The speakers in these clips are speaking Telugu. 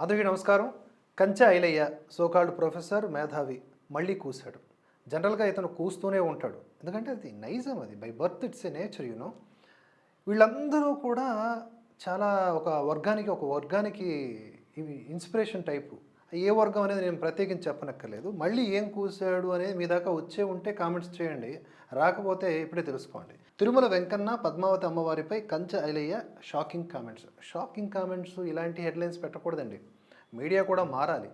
అందరికీ నమస్కారం. కంచె ఐలయ్య సోకాల్డ్ ప్రొఫెసర్ మేధావి మళ్ళీ కూశాడు. జనరల్గా ఇతను కూస్తూనే ఉంటాడు. ఎందుకంటే అది నైజం అది. By birth it's a nature you know వీళ్ళందరూ కూడా చాలా ఒక వర్గానికి ఒక వర్గానికి ఇవి ఇన్స్పిరేషన్ టైపు. ఏ వర్గం అనేది నేను ప్రత్యేకించి చెప్పనక్కర్లేదు. మళ్ళీ ఏం కూసాడు అనేది మీ దాకా వచ్చే ఉంటే కామెంట్స్ చేయండి. రాకపోతే ఇప్పుడే తెలుసుకోండి. Tirumala Venkanna Padmavati అమ్మవారిపై Kancha Ilaiah shocking comments. Shocking comments ఇలాంటి హెడ్లైన్స్ పెట్టకూడదండి. మీడియా కూడా మారాలి.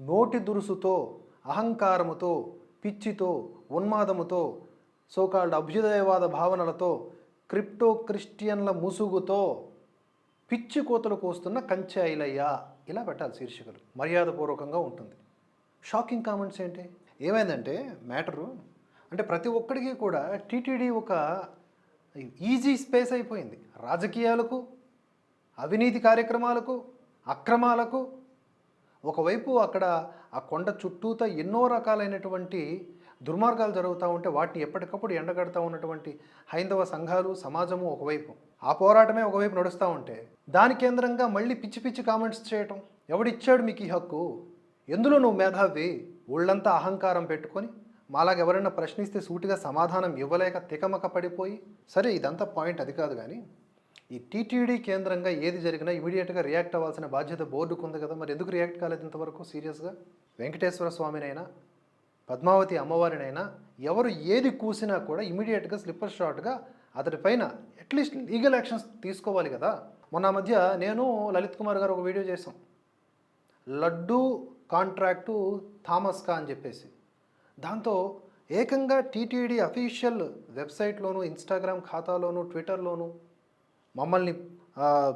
నోటి దురుసుతో అహంకారముతో పిచ్చితో ఉన్మాదముతో సోకాల్డ్ అభ్యుదయవాద భావనలతో క్రిప్టో క్రిస్టియన్ల ముసుగుతో పిచ్చి కోతలు కోస్తున్న కంచె ఐలయ్య ఇలా పెట్టాలి శీర్షికలు. మర్యాదపూర్వకంగా ఉంటుంది. షాకింగ్ కామెంట్స్ ఏంటి? ఏమైందంటే మ్యాటరు అంటే ప్రతి ఒక్కడికి కూడా టీటీడీ ఒక ఈజీ స్పేస్ అయిపోయింది. రాజకీయాలకు అవినీతి కార్యక్రమాలకు అక్రమాలకు ఒకవైపు అక్కడ ఆ కొండ చుట్టూతా ఎన్నో రకాలైనటువంటి దుర్మార్గాలు జరుగుతూ ఉంటే వాటిని ఎప్పటికప్పుడు ఎండగడతా ఉన్నటువంటి హైందవ సంఘాలు సమాజము ఒకవైపు. ఆ పోరాటమే ఒకవైపు నడుస్తూ ఉంటే దాని కేంద్రంగా మళ్ళీ పిచ్చి పిచ్చి కామెంట్స్ చేయటం. ఎవడిచ్చాడు మీకు ఈ హక్కు? ఎందులో నువ్వు మేధావి? ఒళ్ళంతా అహంకారం పెట్టుకొని మాలాగా ఎవరైనా ప్రశ్నిస్తే సూటిగా సమాధానం ఇవ్వలేక తికమక పడిపోయి సరే ఇదంతా పాయింట్ అది కాదు కానీ ఈ టీటీడీ కేంద్రంగా ఏది జరిగినా ఇమీడియట్గా రియాక్ట్ అవ్వాల్సిన బాధ్యత బోర్డుకు ఉంది కదా మరి ఎందుకు రియాక్ట్ కాలేదు ఇంతవరకు సీరియస్గా? వెంకటేశ్వర స్వామినైనా పద్మావతి అమ్మవారినైనా ఎవరు ఏది కూసినా కూడా ఇమీడియట్గా స్లిప్పర్ షాట్గా అతడిపైన అట్లీస్ట్ లీగల్ యాక్షన్స్ తీసుకోవాలి కదా. మొన్న మధ్య నేను లలిత్ కుమార్ గారు ఒక వీడియో చేసాం లడ్డు కాంట్రాక్టు థామస్కా అని చెప్పేసి. దాంతో ఏకంగా టీటీడీ అఫీషియల్ వెబ్సైట్లోను ఇన్స్టాగ్రామ్ ఖాతాలోను ట్విట్టర్లోను మమ్మల్ని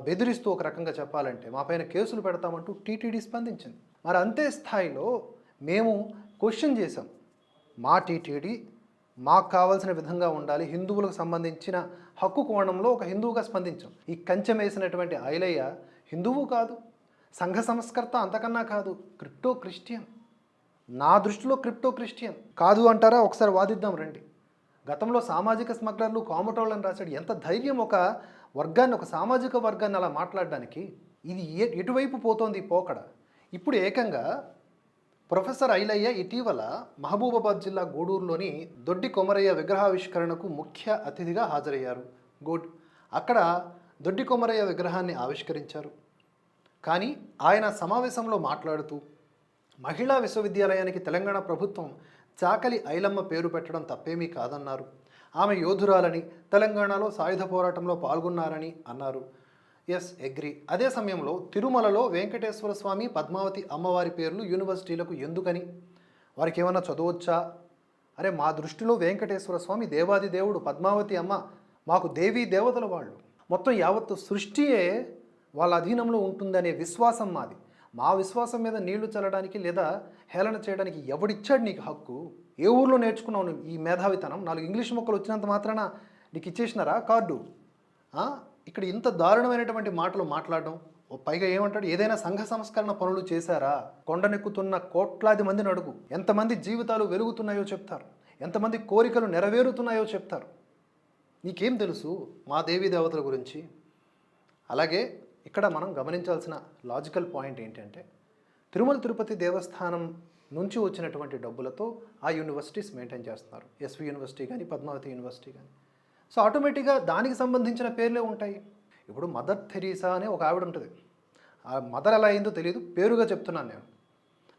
బెదిరిస్తూ ఒక రకంగా చెప్పాలంటే మా పైన కేసులు పెడతామంటూ టీటీడీ స్పందించింది. మరి అంతే స్థాయిలో మేము క్వశ్చన్ చేసాం మా టీటీడీ మాకు కావాల్సిన విధంగా ఉండాలి. హిందువులకు సంబంధించిన హక్కు కోణంలో ఒక హిందువుగా స్పందించాం. ఈ కంచెం వేసినటువంటి ఐలయ్య హిందువు కాదు సంఘ సంస్కర్త అంతకన్నా కాదు క్రిప్టో క్రిస్టియన్. నా దృష్టిలో క్రిప్టో క్రిస్టియన్. కాదు అంటారా? ఒకసారి వాదిద్దాం రండి. గతంలో సామాజిక స్మగ్లర్లు కామటోళ్ళని రాశాడు. ఎంత ధైర్యం ఒక వర్గాన్ని ఒక సామాజిక వర్గాన్ని అలా మాట్లాడడానికి ఇది ఎటువైపు పోతోంది పోకడ? ఇప్పుడు ఏకంగా ప్రొఫెసర్ ఐలయ్య ఇటీవల మహబూబాబాద్ జిల్లా గూడూరులోని దొడ్డి కొమరయ్య విగ్రహావిష్కరణకు ముఖ్య అతిథిగా హాజరయ్యారు. గుడ్. అక్కడ దొడ్డి కొమరయ్య విగ్రహాన్ని ఆవిష్కరించారు. కానీ ఆయన సమావేశంలో మాట్లాడుతూ మహిళా విశ్వవిద్యాలయానికి తెలంగాణ ప్రభుత్వం చాకలి ఐలమ్మ పేరు పెట్టడం తప్పేమీ కాదన్నారు. ఆమె యోధురాలని తెలంగాణలో సాయుధ పోరాటంలో పాల్గొన్నారని అన్నారు. Yes agree. అదే సమయంలో తిరుమలలో వెంకటేశ్వర స్వామి పద్మావతి అమ్మవారి పేర్లు యూనివర్సిటీలకు ఎందుకని? వారికి ఏమన్నా చదవచ్చా? అరే మా దృష్టిలో వెంకటేశ్వర స్వామి దేవాది దేవుడు పద్మావతి అమ్మ మాకు దేవీ దేవతల వాళ్ళు. మొత్తం యావత్తు సృష్టియే వాళ్ళ అధీనంలో ఉంటుందనే విశ్వాసం మాది. మా విశ్వాసం మీద నీళ్ళు చల్లడానికి లేదా హేళన చేయడానికి ఎవడిచ్చాడు నీకు హక్కు? ఏ ఊర్లో నేర్చుకున్నావు నువ్వు? ఈ మేధావితనం. నాలుగు ఇంగ్లీష్ మొక్కలు వచ్చినంత మాత్రాన నీకు ఇచ్చేసినారా? కార్డు. ఇక్కడ ఇంత దారుణమైనటువంటి మాటలు మాట్లాడడం. ఓ పైగా ఏమంటాడు? ఏదైనా సంఘ సంస్కరణ పనులు చేశారా? కొండనెక్కుతున్న కోట్లాది మందిని అడుగు. ఎంతమంది జీవితాలు వెలుగుతున్నాయో చెప్తారు. ఎంతమంది కోరికలు నెరవేరుతున్నాయో చెప్తారు. నీకేం తెలుసు మా దేవీ దేవతల గురించి? అలాగే ఇక్కడ మనం గమనించాల్సిన లాజికల్ పాయింట్ ఏంటంటే తిరుమల తిరుపతి దేవస్థానం నుంచి వచ్చినటువంటి డబ్బులతో ఆ యూనివర్సిటీస్ మెయింటైన్ చేస్తున్నారు. ఎస్వి యూనివర్సిటీ కానీ పద్మావతి యూనివర్సిటీ కానీ సో ఆటోమేటిక్గా దానికి సంబంధించిన పేర్లే ఉంటాయి. ఇప్పుడు మదర్ థెరీసా అనే ఒక ఆవిడ ఉంటుంది. ఆ మదర్ ఎలా అయిందో తెలియదు పేరుగా చెప్తున్నాను నేను.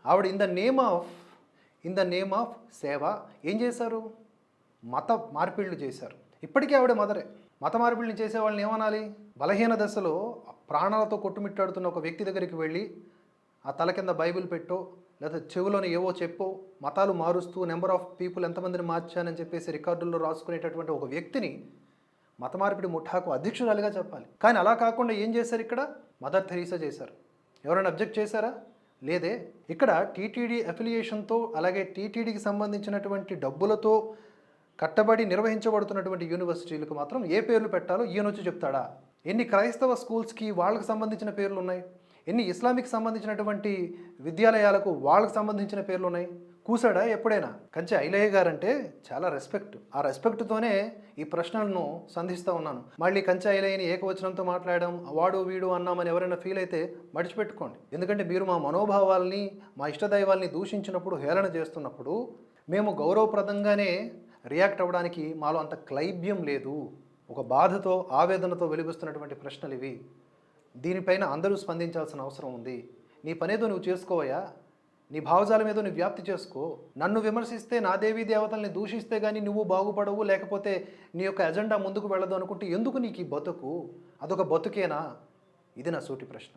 ఆవిడ in the name of in the name of సేవ ఏం చేశారు? మత మార్పిళ్ళు చేశారు. ఇప్పటికీ ఆవిడ మదరే. మత మార్పిళ్ళని చేసే వాళ్ళని ఏమనాలి? బలహీన దశలో ప్రాణాలతో కొట్టుమిట్టాడుతున్న ఒక వ్యక్తి దగ్గరికి వెళ్ళి ఆ తల కింద బైబిల్ పెట్టో లేదా చెవులోని ఏవో చెప్పో మతాలు మారుస్తూ నెంబర్ ఆఫ్ పీపుల్ ఎంతమందిని మార్చానని చెప్పేసి రికార్డుల్లో రాసుకునేటటువంటి ఒక వ్యక్తిని మత మార్పిడి ముఠాకు అధ్యక్షురాలిగా చెప్పాలి. కానీ అలా కాకుండా ఏం చేశారు ఇక్కడ? మదర్ థెరీసా చేశారు. ఎవరైనా అబ్జెక్ట్ చేశారా? లేదే. ఇక్కడ టీటీడీ అఫిలియేషన్తో అలాగే టీటీడీకి సంబంధించినటువంటి డబ్బులతో కట్టబడి నిర్వహించబడుతున్నటువంటి యూనివర్సిటీలకు మాత్రం ఏ పేర్లు పెట్టాలో ఈయన వచ్చి చెప్తాడా? ఎన్ని క్రైస్తవ స్కూల్స్కి వాళ్ళకి సంబంధించిన పేర్లు ఉన్నాయి? ఎన్ని ఇస్లామిక్ సంబంధించినటువంటి విద్యాలయాలకు వాళ్ళకు సంబంధించిన పేర్లు ఉన్నాయి? కూసాడా? ఎప్పుడైనా? కంచె ఐలయ్య గారంటే చాలా రెస్పెక్ట్ ఆ రెస్పెక్ట్తోనే ఈ ప్రశ్నలను సంధిస్తూ ఉన్నాను. మళ్ళీ కంచె ఐలయ్యని ఏకవచనంతో మాట్లాడడం వాడు వీడు అన్నామని ఎవరైనా ఫీల్ అయితే మడిచిపెట్టుకోండి. ఎందుకంటే మీరు మా మనోభావాల్ని మా ఇష్టదైవాల్ని దూషించినప్పుడు హేళన చేస్తున్నప్పుడు మేము గౌరవప్రదంగానే రియాక్ట్ అవ్వడానికి మాలో అంత క్లైబ్యం లేదు. ఒక బాధతో ఆవేదనతో వెలిగిస్తున్నటువంటి ప్రశ్నలు ఇవి. దీనిపైన అందరూ స్పందించాల్సిన అవసరం ఉంది. నీ పనేదో నువ్వు చేసుకోవయా నీ భావజాలం ఏదో నువ్వు వ్యాప్తి చేసుకో. నన్ను విమర్శిస్తే నా దేవీ దేవతల్ని దూషిస్తే కానీ నువ్వు బాగుపడవు లేకపోతే నీ యొక్క ఎజెండా ముందుకు వెళ్ళదు అనుకుంటే ఎందుకు నీకు ఈ బతుకు? అదొక బతుకేనా? ఇది నా సూటి ప్రశ్న.